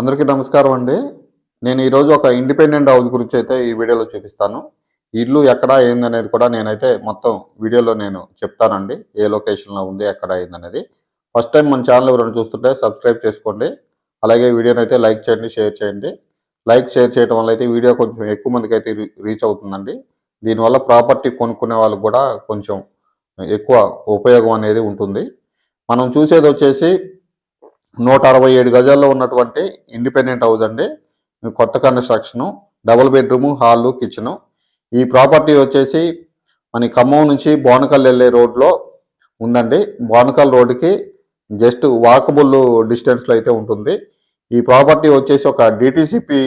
అందరికీ నమస్కారం అండి. నేను ఈరోజు ఒక ఇండిపెండెంట్ హౌస్ గురించి అయితే ఈ వీడియోలో చూపిస్తాను. ఇల్లు ఎక్కడ ఏందనేది కూడా నేనైతే మొత్తం వీడియోలో నేను చెప్తానండి. ఏ లొకేషన్లో ఉంది ఎక్కడ ఏందనేది. ఫస్ట్ టైం మన ఛానల్ ఎవరైనా చూస్తుంటే సబ్స్క్రైబ్ చేసుకోండి. అలాగే వీడియోని అయితే లైక్ చేయండి షేర్ చేయండి. లైక్ షేర్ చేయడం వల్ల అయితే వీడియో కొంచెం ఎక్కువ మందికి అయితే రీచ్ అవుతుందండి. దీనివల్ల ప్రాపర్టీ కొనుక్కునే వాళ్ళకి కూడా కొంచెం ఎక్కువ ఉపయోగం అనేది ఉంటుంది. మనం చూసేది వచ్చేసి నూట అరవై ఏడు గజాల్లో ఉన్నటువంటి ఇండిపెండెంట్ హౌస్ అండి. కొత్త construction double bedroom hall kitchen. ఈ ప్రాపర్టీ వచ్చేసి మన ఖమ్మం నుంచి బోనకల్ వెళ్ళే రోడ్లో ఉందండి. బోనకల్ రోడ్డుకి జస్ట్ వాకబుల్ డిస్టెన్స్లో అయితే ఉంటుంది. ఈ ప్రాపర్టీ వచ్చేసి ఒక డిటీసీపీ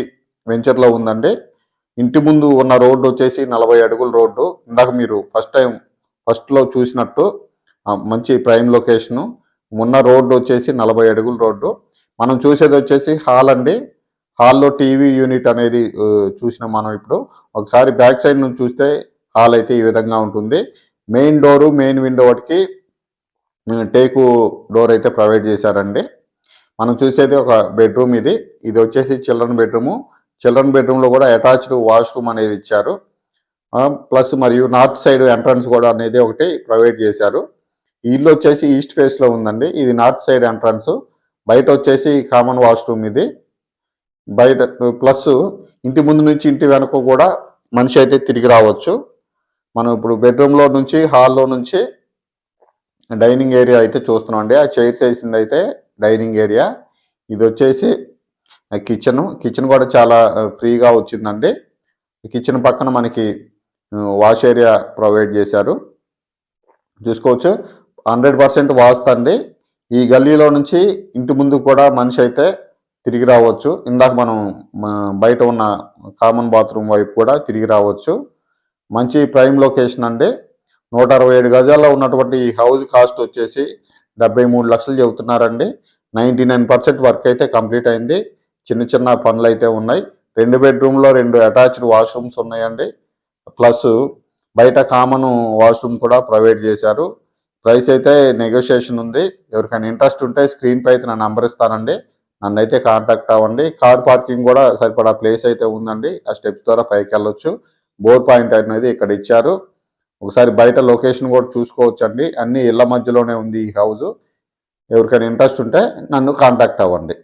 వెంచర్లో ఉందండి. ఇంటి ముందు ఉన్న రోడ్డు వచ్చేసి నలభై అడుగుల రోడ్డు. ఇందాక మీరు ఫస్ట్ టైం ఫస్ట్లో చూసినట్టు మంచి ప్రైమ్ లొకేషను. మొన్న రోడ్డు వచ్చేసి నలభై అడుగుల రోడ్డు. మనం చూసేది వచ్చేసి హాల్ అండి. హాల్లో టీవీ యూనిట్ అనేది చూసినాం మనం ఇప్పుడు. ఒకసారి బ్యాక్ సైడ్ నుంచి చూస్తే హాల్ అయితే ఈ విధంగా ఉంటుంది. మెయిన్ డోరు మెయిన్ విండో వాటికి టేకు డోర్ అయితే ప్రొవైడ్ చేశారండి. మనం చూసేది ఒక బెడ్రూమ్ ఇది. ఇది వచ్చేసి చిల్డ్రన్ బెడ్రూము. చిల్డ్రన్ బెడ్రూమ్లో కూడా అటాచ్డ్ వాష్రూమ్ అనేది ఇచ్చారు. ప్లస్ మరియు నార్త్ సైడ్ ఎంట్రన్స్ కూడా అనేది ఒకటి ప్రొవైడ్ చేశారు. ఈ ఇల్లు వచ్చేసి ఈస్ట్ ఫేస్లో ఉందండి. ఇది నార్త్ సైడ్ ఎంట్రన్స్. బయట వచ్చేసి కామన్ వాష్రూమ్ ఇది. బయట ప్లస్ ఇంటి ముందు నుంచి ఇంటి వెనక కూడా మనిషి అయితే తిరిగి రావచ్చు. మనం ఇప్పుడు బెడ్రూమ్లో నుంచి హాల్లో నుంచి డైనింగ్ ఏరియా అయితే చూస్తున్నాం అండి. ఆ చైర్స్ వేసింది అయితే డైనింగ్ ఏరియా. ఇది వచ్చేసి కిచెన్. కిచెన్ కూడా చాలా ఫ్రీగా వచ్చిందండి. కిచెన్ పక్కన మనకి వాష్ ఏరియా ప్రొవైడ్ చేశారు. చూసుకోవచ్చు. హండ్రెడ్ పర్సెంట్ వాస్తండి ఈ గల్లీలో నుంచి ఇంటి ముందు కూడా మనిషి అయితే తిరిగి రావచ్చు. ఇందాక మనం బయట ఉన్న కామన్ బాత్రూమ్ వైపు కూడా తిరిగి రావచ్చు. మంచి ప్రైమ్ లొకేషన్ అండి. నూట అరవై ఏడు గజాల్లో ఉన్నటువంటి ఈ హౌస్ కాస్ట్ వచ్చేసి డెబ్బై మూడు లక్షలు చెబుతున్నారండి. నైంటీ నైన్ పర్సెంట్ వర్క్ అయితే కంప్లీట్ అయింది. చిన్న చిన్న పనులు అయితే ఉన్నాయి. రెండు బెడ్రూమ్లో రెండు అటాచ్డ్ వాష్రూమ్స్ ఉన్నాయండి. ప్లస్ బయట కామన్ వాష్రూమ్ కూడా ప్రొవైడ్ చేశారు. ప్రైస్ అయితే నెగోషియేషన్ ఉంది. ఎవరికైనా ఇంట్రెస్ట్ ఉంటే స్క్రీన్ పై అయితే నా నంబర్ ఇస్తానండి. నన్ను అయితే కాంటాక్ట్ అవ్వండి. కార్ పార్కింగ్ కూడా సరిపడా ప్లేస్ అయితే ఉందండి. ఆ స్టెప్స్ ద్వారా పైకి వెళ్ళొచ్చు. బోర్ పాయింట్ అనేది ఇక్కడ ఇచ్చారు. ఒకసారి బయట లొకేషన్ కూడా చూసుకోవచ్చు అండి అన్ని ఇళ్ళ మధ్యలోనే ఉంది ఈ హౌస్ ఎవరికైనా ఇంట్రెస్ట్ ఉంటే నన్ను కాంటాక్ట్ అవ్వండి.